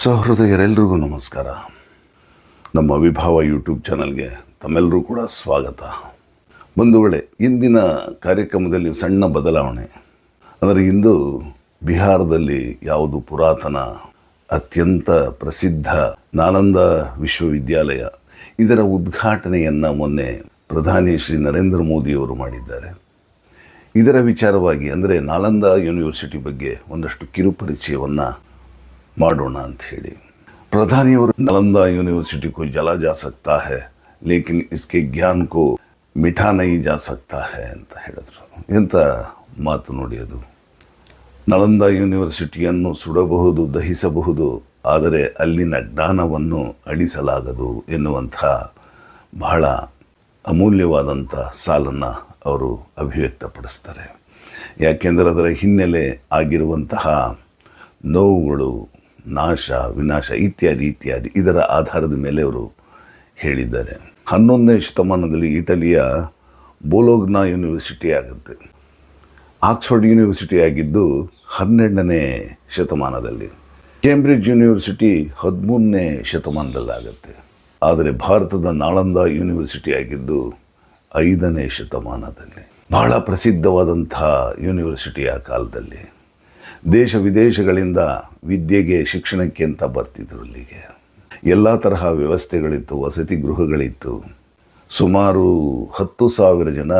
ಸಹೃದಯರೆಲ್ಲರಿಗೂ ನಮಸ್ಕಾರ. ನಮ್ಮ ವಿಭಾವ ಯೂಟ್ಯೂಬ್ ಚಾನಲ್ಗೆ ತಮ್ಮೆಲ್ಲರೂ ಕೂಡ ಸ್ವಾಗತ. ಬಂಧುಗಳೇ, ಇಂದಿನ ಕಾರ್ಯಕ್ರಮದಲ್ಲಿ ಸಣ್ಣ ಬದಲಾವಣೆ. ಅಂದರೆ ಇಂದು ಬಿಹಾರದಲ್ಲಿ ಯಾವುದು ಪುರಾತನ, ಅತ್ಯಂತ ಪ್ರಸಿದ್ಧ ನಾಲಂದ ವಿಶ್ವವಿದ್ಯಾಲಯ. ಇದರ ಉದ್ಘಾಟನೆಯನ್ನು ಮೊನ್ನೆ ಪ್ರಧಾನಿ ಶ್ರೀ ನರೇಂದ್ರ ಮೋದಿಯವರು ಮಾಡಿದ್ದಾರೆ. ಇದರ ವಿಚಾರವಾಗಿ, ಅಂದರೆ ನಾಲಂದ ಯೂನಿವರ್ಸಿಟಿ ಬಗ್ಗೆ ಒಂದಷ್ಟು ಕಿರುಪರಿಚಯವನ್ನು ಮಾಡೋಣ ಅಂತ ಹೇಳಿ. ಪ್ರಧಾನಿಯವರು ನಲಂದಾ ಯೂನಿವರ್ಸಿಟಿ ಕೋ ಜಲ ಜಾ ಸಕ್ತಾ ಹೇ, ಲೇಕಿನ್ ಇಸ್ಕೆ ಜ್ಞಾನ್ ಕೋ ಮಿಠಾ ನೈ ಜಾ ಸಕ್ತಾ ಹೇ ಅಂತ ಹೇಳಿದ್ರು. ಎಂಥ ಮಾತು ನೋಡಿ ಅದು? ನಳಂದ ಯೂನಿವರ್ಸಿಟಿಯನ್ನು ಸುಡಬಹುದು, ದಹಿಸಬಹುದು, ಆದರೆ ಅಲ್ಲಿನ ಜ್ಞಾನವನ್ನು ಅಡಿಸಲಾಗದು ಎನ್ನುವಂಥ ಬಹಳ ಅಮೂಲ್ಯವಾದಂಥ ಸಾಲನ್ನು ಅವರು ಅಭಿವ್ಯಕ್ತಪಡಿಸ್ತಾರೆ. ಯಾಕೆಂದರೆ ಅದರ ಹಿನ್ನೆಲೆ ಆಗಿರುವಂತಹ ನೋವುಗಳು ನಾಶ, ವಿನಾಶ ಇತ್ಯಾದಿ ಇತ್ಯಾದಿ ಇದರ ಆಧಾರದ ಮೇಲೆ ಅವರು ಹೇಳಿದ್ದಾರೆ. ಹನ್ನೊಂದನೇ ಶತಮಾನದಲ್ಲಿ ಇಟಲಿಯ ಬೋಲೋಗ್ನಾ ಯೂನಿವರ್ಸಿಟಿ ಆಗುತ್ತೆ. ಆಕ್ಸ್ಫರ್ಡ್ ಯೂನಿವರ್ಸಿಟಿ ಆಗಿದ್ದು ಹನ್ನೆರಡನೇ ಶತಮಾನದಲ್ಲಿ. ಕೇಂಬ್ರಿಡ್ಜ್ ಯೂನಿವರ್ಸಿಟಿ ಹದಿಮೂರನೇ ಶತಮಾನದಲ್ಲಾಗುತ್ತೆ. ಆದರೆ ಭಾರತದ ನಾಳಂದ ಯೂನಿವರ್ಸಿಟಿ ಆಗಿದ್ದು ಐದನೇ ಶತಮಾನದಲ್ಲಿ. ಬಹಳ ಪ್ರಸಿದ್ಧವಾದಂಥ ಯೂನಿವರ್ಸಿಟಿ ಆ ಕಾಲದಲ್ಲಿ. ದೇಶ ವಿದೇಶಗಳಿಂದ ವಿದ್ಯೆಗೆ, ಶಿಕ್ಷಣಕ್ಕೆ ಅಂತ ಬರ್ತಿದ್ರು ಅಲ್ಲಿಗೆ. ಎಲ್ಲ ತರಹ ವ್ಯವಸ್ಥೆಗಳಿತ್ತು, ವಸತಿ ಗೃಹಗಳಿತ್ತು. ಸುಮಾರು ಹತ್ತು ಸಾವಿರ ಜನ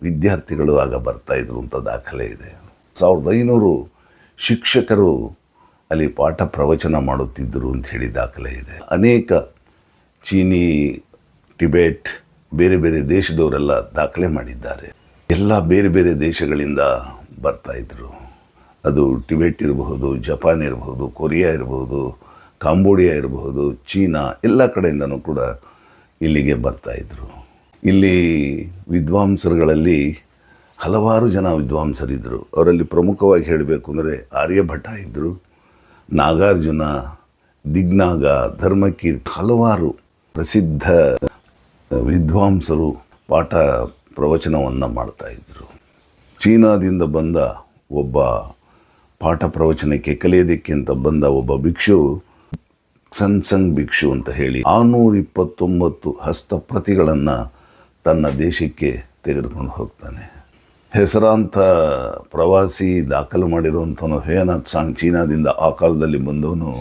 ವಿದ್ಯಾರ್ಥಿಗಳು ಆಗ ಬರ್ತಾಯಿದ್ರು ಅಂತ ದಾಖಲೆ ಇದೆ. ಸಾವಿರದ ಐನೂರು ಶಿಕ್ಷಕರು ಅಲ್ಲಿ ಪಾಠ ಪ್ರವಚನ ಮಾಡುತ್ತಿದ್ದರು ಅಂತ ಹೇಳಿ ದಾಖಲೆ ಇದೆ. ಅನೇಕ ಚೀನಿ, ಟಿಬೆಟ್, ಬೇರೆ ಬೇರೆ ದೇಶದವರೆಲ್ಲ ದಾಖಲೆ ಮಾಡಿದ್ದಾರೆ. ಎಲ್ಲ ಬೇರೆ ಬೇರೆ ದೇಶಗಳಿಂದ ಬರ್ತಾಯಿದ್ರು ಅದು ಟಿಬೆಟ್ ಇರಬಹುದು, ಜಪಾನ್ ಇರಬಹುದು, ಕೊರಿಯಾ ಇರಬಹುದು, ಕಾಂಬೋಡಿಯಾ ಇರಬಹುದು, ಚೀನಾ ಎಲ್ಲ ಕಡೆಯಿಂದನೂ ಕೂಡ ಇಲ್ಲಿಗೆ ಬರ್ತಾಯಿದ್ರು ಇಲ್ಲಿ ವಿದ್ವಾಂಸರುಗಳಲ್ಲಿ ಹಲವಾರು ಜನ ವಿದ್ವಾಂಸರಿದ್ದರು ಅವರಲ್ಲಿ ಪ್ರಮುಖವಾಗಿ ಹೇಳಬೇಕು ಅಂದರೆ ಆರ್ಯಭಟ ಇದ್ದರು ನಾಗಾರ್ಜುನ, ದಿಗ್ನಾಗ, ಧರ್ಮಕೀರ್ತಿ ಹಲವಾರು ಪ್ರಸಿದ್ಧ ವಿದ್ವಾಂಸರು ಪಾಠ ಪ್ರವಚನವನ್ನು ಮಾಡ್ತಾಯಿದ್ರು ಚೀನಾದಿಂದ ಬಂದ ಒಬ್ಬ ಪಾಠ ಪ್ರವಚನಕ್ಕೆ ಕಲಿಯೋದಕ್ಕೆ ಅಂತ ಬಂದ ಒಬ್ಬ ಭಿಕ್ಷು ಸನ್ಸಂಗ್ ಭಿಕ್ಷು ಅಂತ ಹೇಳಿ ಆರುನೂರ ಇಪ್ಪತ್ತೊಂಬತ್ತು ಹಸ್ತಪ್ರತಿಗಳನ್ನು ತನ್ನ ದೇಶಕ್ಕೆ ತೆಗೆದುಕೊಂಡು ಹೋಗ್ತಾನೆ. ಹೆಸರಾಂತ ಪ್ರವಾಸಿ ದಾಖಲು ಮಾಡಿರುವಂಥವನು ಹೇನಾಥ್ ಸಾಂಗ್ ಚೀನಾದಿಂದ ಆ ಕಾಲದಲ್ಲಿ ಬಂದವನು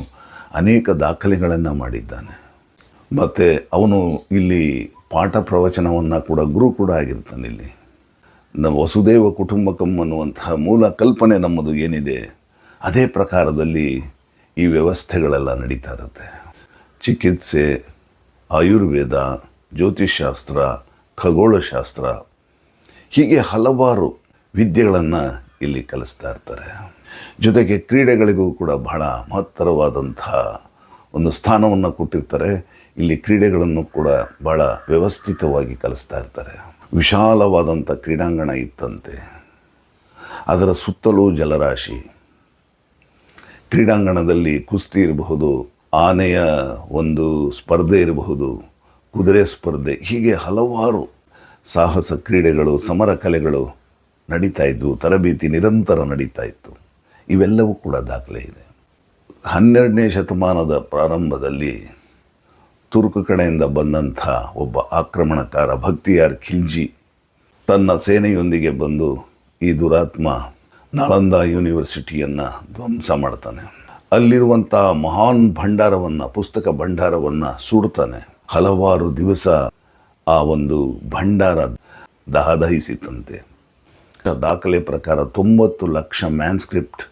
ಅನೇಕ ದಾಖಲೆಗಳನ್ನು ಮಾಡಿದ್ದಾನೆ. ಮತ್ತು ಅವನು ಇಲ್ಲಿ ಪಾಠ ಪ್ರವಚನವನ್ನು ಕೂಡ ಗುರು ಕೂಡ ಆಗಿರ್ತಾನೆ ಇಲ್ಲಿ. ನಮ್ಮ ವಸುದೇವ ಕುಟುಂಬಕಂ ಅನ್ನುವಂತಹ ಮೂಲ ಕಲ್ಪನೆ ನಮ್ಮದು ಏನಿದೆ, ಅದೇ ಪ್ರಕಾರದಲ್ಲಿ ಈ ವ್ಯವಸ್ಥೆಗಳೆಲ್ಲ ನಡೀತಾ ಇರುತ್ತೆ. ಚಿಕಿತ್ಸೆ, ಆಯುರ್ವೇದ ಜ್ಯೋತಿಷಾಸ್ತ್ರ ಖಗೋಳಶಾಸ್ತ್ರ, ಹೀಗೆ ಹಲವಾರು ವಿದ್ಯೆಗಳನ್ನು ಇಲ್ಲಿ ಕಲಿಸ್ತಾ ಇರ್ತಾರೆ. ಜೊತೆಗೆ ಕ್ರೀಡೆಗಳಿಗೂ ಕೂಡ ಬಹಳ ಮಹತ್ತರವಾದಂತಹ ಒಂದು ಸ್ಥಾನವನ್ನು ಕೊಟ್ಟಿರ್ತಾರೆ. ಇಲ್ಲಿ ಕ್ರೀಡೆಗಳನ್ನು ಕೂಡ ಬಹಳ ವ್ಯವಸ್ಥಿತವಾಗಿ ಕಲಿಸ್ತಾ ಇರ್ತಾರೆ. ವಿಶಾಲವಾದಂಥ ಕ್ರೀಡಾಂಗಣ ಇತ್ತಂತೆ. ಅದರ ಸುತ್ತಲೂ ಜಲರಾಶಿ. ಕ್ರೀಡಾಂಗಣದಲ್ಲಿ ಕುಸ್ತಿ ಇರಬಹುದು, ಆನೆಯ ಒಂದು ಸ್ಪರ್ಧೆ ಇರಬಹುದು, ಕುದುರೆ ಸ್ಪರ್ಧೆ, ಹೀಗೆ ಹಲವಾರು ಸಾಹಸ ಕ್ರೀಡೆಗಳು, ಸಮರ ಕಲೆಗಳು ನಡೀತಾ ಇದ್ವು, ತರಬೇತಿ ನಿರಂತರ ನಡೀತಾ ಇತ್ತು. ಇವೆಲ್ಲವೂ ಕೂಡ ದಾಖಲೆ ಇದೆ. ಹನ್ನೆರಡನೇ ಶತಮಾನದ ಪ್ರಾರಂಭದಲ್ಲಿ ತುರ್ಕು ಕಡೆಯಿಂದ ಬಂದಂಥ ಒಬ್ಬ ಆಕ್ರಮಣಕಾರ ಭಕ್ತಿಯಾರ್ ಖಿಲ್ಜಿ, ತನ್ನ ಸೇನೆಯೊಂದಿಗೆ ಬಂದು ಈ ದುರಾತ್ಮ ನಳಂದ ಯೂನಿವರ್ಸಿಟಿಯನ್ನು ಧ್ವಂಸ ಮಾಡ್ತಾನೆ. ಅಲ್ಲಿರುವಂಥ ಮಹಾನ್ ಭಂಡಾರವನ್ನು, ಪುಸ್ತಕ ಭಂಡಾರವನ್ನು ಸುಡ್ತಾನೆ. ಹಲವಾರು ದಿವಸ ಆ ಒಂದು ಭಂಡಾರ ದಹದಹಿಸಿತಂತೆ ದಾಖಲೆ ಪ್ರಕಾರ ತೊಂಬತ್ತು ಲಕ್ಷ ಮ್ಯಾನ್ಸ್ಕ್ರಿಪ್ಟ್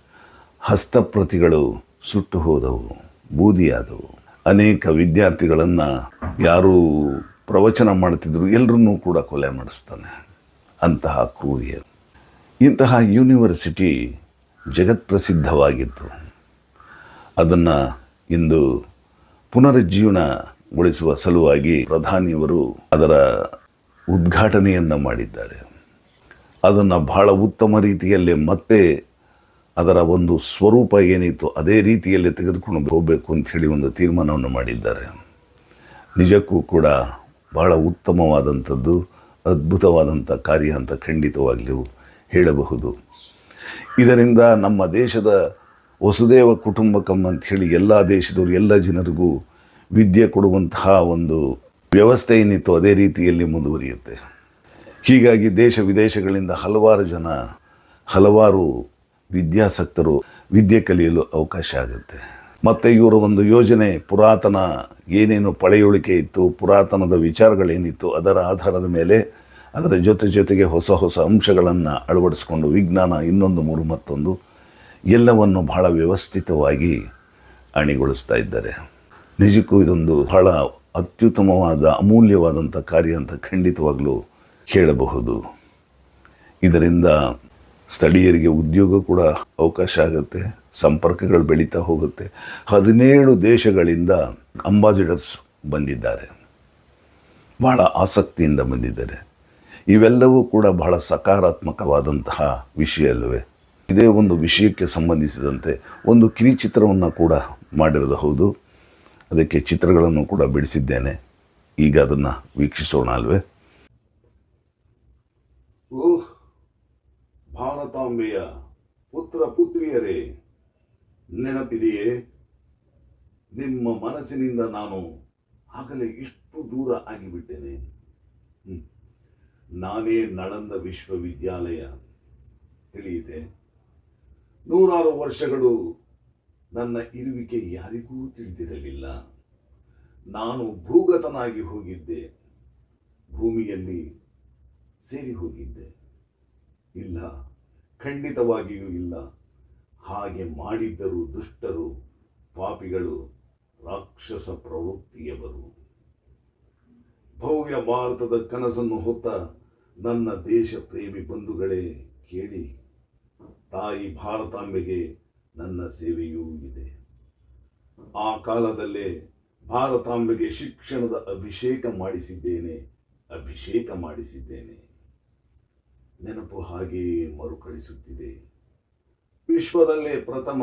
ಹಸ್ತಪ್ರತಿಗಳು ಸುಟ್ಟು ಹೋದವು, ಬೂದಿಯಾದವು. ಅನೇಕ ವಿದ್ಯಾರ್ಥಿಗಳನ್ನು ಯಾರು ಪ್ರವಚನ ಮಾಡ್ತಿದ್ರು ಎಲ್ಲರನ್ನೂ ಕೂಡ ಕೊಲೆ ಮಾಡಿಸ್ತಾನೆ ಅಂತಹ ಕ್ರೂರಿಯ ಇಂತಹ ಯೂನಿವರ್ಸಿಟಿ ಜಗತ್ಪ್ರಸಿದ್ಧವಾಗಿತ್ತು ಅದನ್ನು ಇಂದು ಪುನರುಜ್ಜೀವನಗೊಳಿಸುವ ಸಲುವಾಗಿ ಪ್ರಧಾನಿಯವರು ಅದರ ಉದ್ಘಾಟನೆಯನ್ನು ಮಾಡಿದ್ದಾರೆ. ಅದನ್ನು ಬಹಳ ಉತ್ತಮ ರೀತಿಯಲ್ಲಿ ಮತ್ತೆ ಅದರ ಒಂದು ಸ್ವರೂಪ ಏನಿತ್ತು ಅದೇ ರೀತಿಯಲ್ಲಿ ತೆಗೆದುಕೊಂಡು ಹೋಗಬೇಕು ಅಂಥೇಳಿ ಒಂದು ತೀರ್ಮಾನವನ್ನು ಮಾಡಿದ್ದಾರೆ. ನಿಜಕ್ಕೂ ಕೂಡ ಬಹಳ ಉತ್ತಮವಾದಂಥದ್ದು, ಅದ್ಭುತವಾದಂಥ ಕಾರ್ಯ ಅಂತ ಖಂಡಿತವಾಗಲೂ ಹೇಳಬಹುದು. ಇದರಿಂದ ನಮ್ಮ ದೇಶದ ವಸುದೇವ ಕುಟುಂಬಕಂ ಅಂಥೇಳಿ ಎಲ್ಲ ದೇಶದವರು, ಎಲ್ಲ ಜನರಿಗೂ ವಿದ್ಯೆ ಕೊಡುವಂತಹ ಒಂದು ವ್ಯವಸ್ಥೆ ಏನಿತ್ತು ಅದೇ ರೀತಿಯಲ್ಲಿ ಮುಂದುವರಿಯುತ್ತೆ. ಹೀಗಾಗಿ ದೇಶ ವಿದೇಶಗಳಿಂದ ಹಲವಾರು ಜನ ಹಲವಾರು ವಿದ್ಯಾಸಕ್ತರು ವಿದ್ಯೆ ಕಲಿಯಲು ಅವಕಾಶ ಆಗುತ್ತೆ. ಮತ್ತು ಇವರ ಒಂದು ಯೋಜನೆ, ಪುರಾತನ ಏನೇನು ಪಳೆಯುಳಿಕೆ ಇತ್ತು, ಪುರಾತನದ ವಿಚಾರಗಳೇನಿತ್ತು, ಅದರ ಆಧಾರದ ಮೇಲೆ ಅದರ ಜೊತೆ ಜೊತೆಗೆ ಹೊಸ ಹೊಸ ಅಂಶಗಳನ್ನು ಅಳವಡಿಸ್ಕೊಂಡು ವಿಜ್ಞಾನ ಇನ್ನೊಂದು ಮೂರು ಮತ್ತೊಂದು ಎಲ್ಲವನ್ನು ಬಹಳ ವ್ಯವಸ್ಥಿತವಾಗಿ ಅಣಿಗೊಳಿಸ್ತಾ ಇದ್ದಾರೆ. ನಿಜಕ್ಕೂ ಇದೊಂದು ಬಹಳ ಅತ್ಯುತ್ತಮವಾದ, ಅಮೂಲ್ಯವಾದಂಥ ಕಾರ್ಯ ಅಂತ ಖಂಡಿತವಾಗಲೂ ಹೇಳಬಹುದು. ಇದರಿಂದ ಸ್ಥಳೀಯರಿಗೆ ಉದ್ಯೋಗ ಕೂಡ ಅವಕಾಶ ಆಗುತ್ತೆ, ಸಂಪರ್ಕಗಳು ಬೆಳೀತಾ ಹೋಗುತ್ತೆ. ಹದಿನೇಳು ದೇಶಗಳಿಂದ ಅಂಬಾಸಿಡರ್ಸ್ ಬಂದಿದ್ದಾರೆ. ಬಹಳ ಆಸಕ್ತಿಯಿಂದ ಬಂದಿದ್ದಾರೆ. ಇವೆಲ್ಲವೂ ಕೂಡ ಬಹಳ ಸಕಾರಾತ್ಮಕವಾದಂತಹ ವಿಷಯ ಅಲ್ಲವೇ ಇದೇ ಒಂದು ವಿಷಯಕ್ಕೆ ಸಂಬಂಧಿಸಿದಂತೆ ಒಂದು ಕಿರಿಚಿತ್ರವನ್ನು ಕೂಡ ಮಾಡಿರೋದು ಹೌದು. ಅದಕ್ಕೆ ಚಿತ್ರಗಳನ್ನು ಕೂಡ ಬಿಡಿಸಿದ್ದೇನೆ. ಈಗ ಅದನ್ನು ವೀಕ್ಷಿಸೋಣ ಅಲ್ವೇ? ಭಾರತಾಂಬೆಯ ಪುತ್ರ ಪುತ್ರಿಯರೇ, ನೆನಪಿದೆಯೇ? ನಿಮ್ಮ ಮನಸ್ಸಿನಿಂದ ನಾನು ಆಗಲೇ ಇಷ್ಟು ದೂರ ಆಗಿಬಿಟ್ಟೇನೆ. ನಾನೇ ನಳಂದ ವಿಶ್ವವಿದ್ಯಾಲಯ ತಿಳಿಯಿತೆ. ನೂರಾರು ವರ್ಷಗಳು ನನ್ನ ಇರುವಿಕೆ ಯಾರಿಗೂ ತಿಳಿದಿರಲಿಲ್ಲ. ನಾನು ಭೂಗತನಾಗಿ ಹೋಗಿದ್ದೆ. ಭೂಮಿಯಲ್ಲಿ ಸೇರಿ ಹೋಗಿದ್ದೆ. ಇಲ್ಲ. ಖಂಡಿತವಾಗಿಯೂ ಇಲ್ಲ. ಹಾಗೆ ಮಾಡಿದ್ದರು ದುಷ್ಟರು, ಪಾಪಿಗಳು, ರಾಕ್ಷಸ ಪ್ರವೃತ್ತಿಯವರು. ಭವ್ಯ ಭಾರತದ ಕನಸನ್ನು ಹೊತ್ತ ನನ್ನ ದೇಶ ಪ್ರೇಮಿ ಬಂಧುಗಳೇ ಕೇಳಿ, ತಾಯಿ ಭಾರತಾಂಬೆಗೆ ನನ್ನ ಸೇವೆಯೂ ಇದೆ. ಆ ಕಾಲದಲ್ಲೇ ಭಾರತಾಂಬೆಗೆ ಶಿಕ್ಷಣದ ಅಭಿಷೇಕ ಮಾಡಿಸಿದ್ದೇನೆ ಅಭಿಷೇಕ ಮಾಡಿಸಿದ್ದೇನೆ. ನೆನಪು ಹಾಗೆಯೇ ಮರುಕಳಿಸುತ್ತಿದೆ. ವಿಶ್ವದಲ್ಲೇ ಪ್ರಥಮ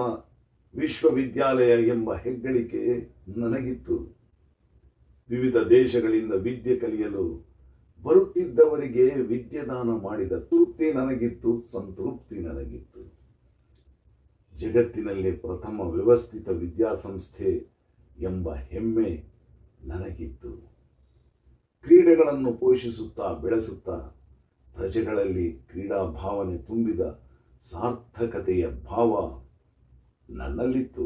ವಿಶ್ವವಿದ್ಯಾಲಯ ಎಂಬ ಹೆಗ್ಗಳಿಕೆ ನನಗಿತ್ತು. ವಿವಿಧ ದೇಶಗಳಿಂದ ವಿದ್ಯೆ ಕಲಿಯಲು ಬರುತ್ತಿದ್ದವರಿಗೆ ವಿದ್ಯೆದಾನ ಮಾಡಿದ ತೃಪ್ತಿ ನನಗಿತ್ತು, ಸಂತೃಪ್ತಿ ನನಗಿತ್ತು. ಜಗತ್ತಿನಲ್ಲೇ ಪ್ರಥಮ ವ್ಯವಸ್ಥಿತ ವಿದ್ಯಾಸಂಸ್ಥೆ ಎಂಬ ಹೆಮ್ಮೆ ನನಗಿತ್ತು. ಕ್ರೀಡೆಗಳನ್ನು ಪೋಷಿಸುತ್ತಾ ಬೆಳೆಸುತ್ತಾ ಪ್ರಜೆಗಳಲ್ಲಿ ಕ್ರೀಡಾ ಭಾವನೆ ತುಂಬಿದ ಸಾರ್ಥಕತೆಯ ಭಾವ ನನ್ನಲ್ಲಿತ್ತು.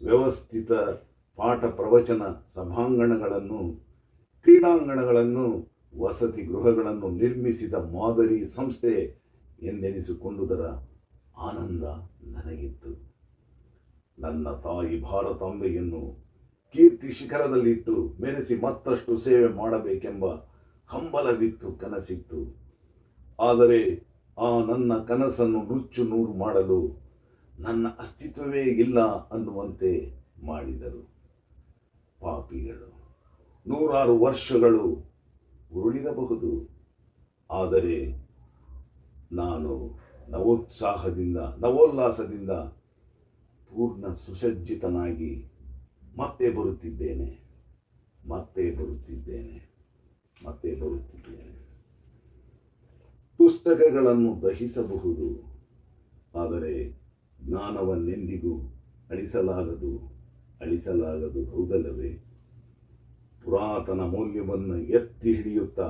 ವ್ಯವಸ್ಥಿತ ಪಾಠ ಪ್ರವಚನ ಸಭಾಂಗಣಗಳನ್ನು, ಕ್ರೀಡಾಂಗಣಗಳನ್ನು, ವಸತಿ ಗೃಹಗಳನ್ನು ನಿರ್ಮಿಸಿದ ಮಾದರಿ ಸಂಸ್ಥೆ ಎಂದೆನಿಸಿಕೊಂಡುದರ ಆನಂದ ನನಗಿತ್ತು. ನನ್ನ ತಾಯಿ ಭಾರತಾಂಬೆಯನ್ನು ಕೀರ್ತಿ ಶಿಖರದಲ್ಲಿಟ್ಟು ಮೆರೆಸಿ ಮತ್ತಷ್ಟು ಸೇವೆ ಮಾಡಬೇಕೆಂಬ ಹಂಬಲವಿತ್ತು, ಕನಸಿತ್ತು. ಆದರೆ ಆ ನನ್ನ ಕನಸನ್ನು ನುಚ್ಚು ನೂರು ಮಾಡಲು ನನ್ನ ಅಸ್ತಿತ್ವವೇ ಇಲ್ಲ ಅನ್ನುವಂತೆ ಮಾಡಿದರು ಪಾಪಿಗಳು. ನೂರಾರು ವರ್ಷಗಳು ಉರುಳಿರಬಹುದು. ಆದರೆ ನಾನು ನವೋತ್ಸಾಹದಿಂದ, ನವೋಲ್ಲಾಸದಿಂದ ಪೂರ್ಣ ಸುಸಜ್ಜಿತನಾಗಿ ಮತ್ತೆ ಬರುತ್ತಿದ್ದೇನೆ ಮತ್ತೆ ಬರುತ್ತಿದ್ದೇನೆ. ಮತ್ತೆ ಬರುತ್ತಿದ್ದೇನೆ. ಪುಸ್ತಕಗಳನ್ನು ದಹಿಸಬಹುದು, ಆದರೆ ಜ್ಞಾನವನ್ನೆಂದಿಗೂ ಅಳಿಸಲಾಗದು ಅಳಿಸಲಾಗದು ಹೌದಲ್ಲವೇ? ಪುರಾತನ ಮೌಲ್ಯವನ್ನು ಎತ್ತಿ ಹಿಡಿಯುತ್ತಾ,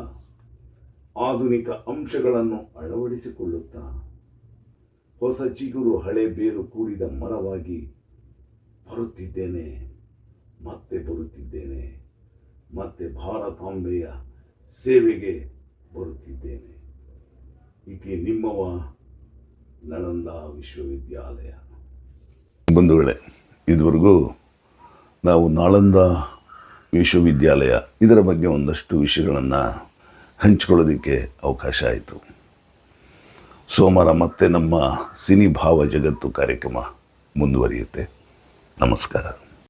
ಆಧುನಿಕ ಅಂಶಗಳನ್ನು ಅಳವಡಿಸಿಕೊಳ್ಳುತ್ತಾ, ಹೊಸ ಚಿಗುರು ಹಳೆ ಬೇರು ಕೂಡಿದ ಮರವಾಗಿ ಬರುತ್ತಿದ್ದೇನೆ, ಮತ್ತೆ ಬರುತ್ತಿದ್ದೇನೆ, ಮತ್ತೆ ಭಾರತಾಂಬೆಯ ಸೇವೆಗೆ ಬರುತ್ತಿದ್ದೇನೆ. ಇತಿ ನಿಮ್ಮವ ನಳಂದ ವಿಶ್ವವಿದ್ಯಾಲಯ. ಬಂಧುಗಳೇ, ಇದುವರೆಗೂ ನಾವು ನಾಳಂದ ವಿಶ್ವವಿದ್ಯಾಲಯ, ಇದರ ಬಗ್ಗೆ ಒಂದಷ್ಟು ವಿಷಯಗಳನ್ನು ಹಂಚ್ಕೊಳ್ಳೋದಕ್ಕೆ ಅವಕಾಶ ಆಯಿತು. ಸೋಮವಾರ ಮತ್ತೆ ನಮ್ಮ ಸಿನಿಭಾವ ಜಗತ್ತು ಕಾರ್ಯಕ್ರಮ ಮುಂದುವರಿಯುತ್ತೆ. ನಮಸ್ಕಾರ.